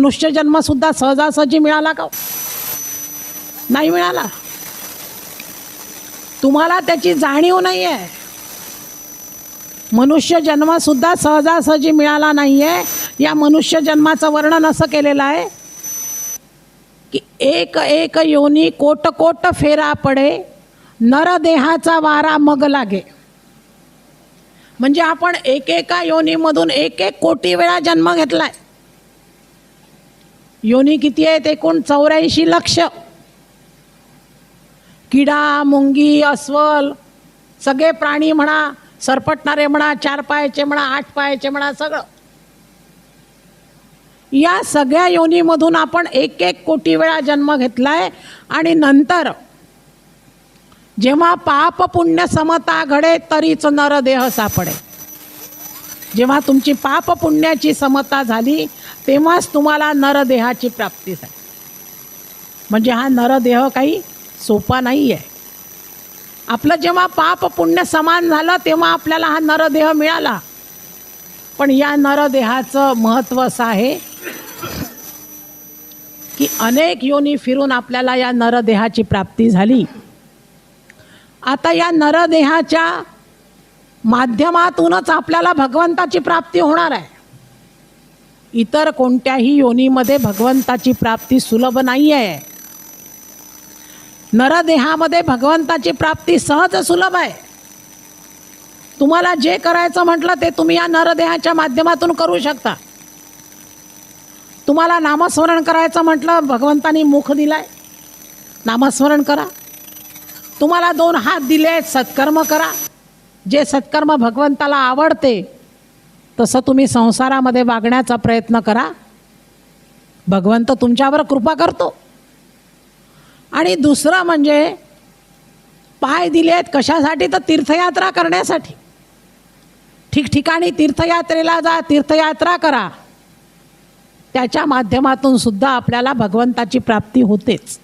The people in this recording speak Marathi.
मनुष्य जन्म सुद्धा सहजासहजी मिळाला का? नाही मिळाला. तुम्हाला त्याची जाणीव नाही आहे मनुष्य जन्म सुद्धा सहजासहजी मिळाला नाही आहे या मनुष्य जन्माचं वर्णन असं केलेलं आहे की एक एक योनी कोट कोट फेरा पडे नरदेहाचा वारा मग लागे. म्हणजे आपण एकेका योनीमधून एक एक कोटी वेळा जन्म घेतलाय. योनी किती आहेत? एकूण चौऱ्याऐंशी लक्ष. किडा मुंगी अस्वल सगळे प्राणी म्हणा सरपटणारे म्हणा चार पायाचे म्हणा आठ पायाचे म्हणा सगळं. या सगळ्या योनीमधून आपण एक एक कोटी वेळा जन्म घेतलाय आणि नंतर जेव्हा पाप पुण्य समता घडे तरीच नरदेह सापडे जेव्हा तुमची पाप पुण्याची समता झाली तेव्हाच तुम्हाला नरदेहाची प्राप्ती झाली. म्हणजे हा नरदेह काही सोपा नाही आहे आपलं जेव्हा पाप पुण्य समान झालं तेव्हा आपल्याला हा नरदेह मिळाला. पण या नरदेहाचं महत्त्व असं आहे की अनेक योनी फिरून आपल्याला या नरदेहाची प्राप्ती झाली. आता या नरदेहाच्या माध्यमातूनच आपल्याला भगवंताची प्राप्ती होणार आहे. इतर कोणत्याही योनीमध्ये भगवंताची प्राप्ती सुलभ नाही आहे नरदेहामध्ये भगवंताची प्राप्ती सहज सुलभ आहे. तुम्हाला जे करायचं म्हटलं ते तुम्ही या नरदेहाच्या माध्यमातून करू शकता. तुम्हाला नामस्मरण करायचं म्हटलं भगवंतानी मुख दिलाय. नामस्मरण करा. तुम्हाला दोन हात दिले सत्कर्म करा. जे सत्कर्म भगवंताला आवडते तसं तुम्ही संसारामध्ये वागण्याचा प्रयत्न करा. भगवंत तुमच्यावर कृपा करतो. आणि दुसरं म्हणजे पाय दिले आहेत कशासाठी? तर तीर्थयात्रा करण्यासाठी. ठिकठिकाणी तीर्थयात्रेला जा तीर्थयात्रा करा. त्याच्या माध्यमातून सुद्धा आपल्याला भगवंताची प्राप्ती होतेच.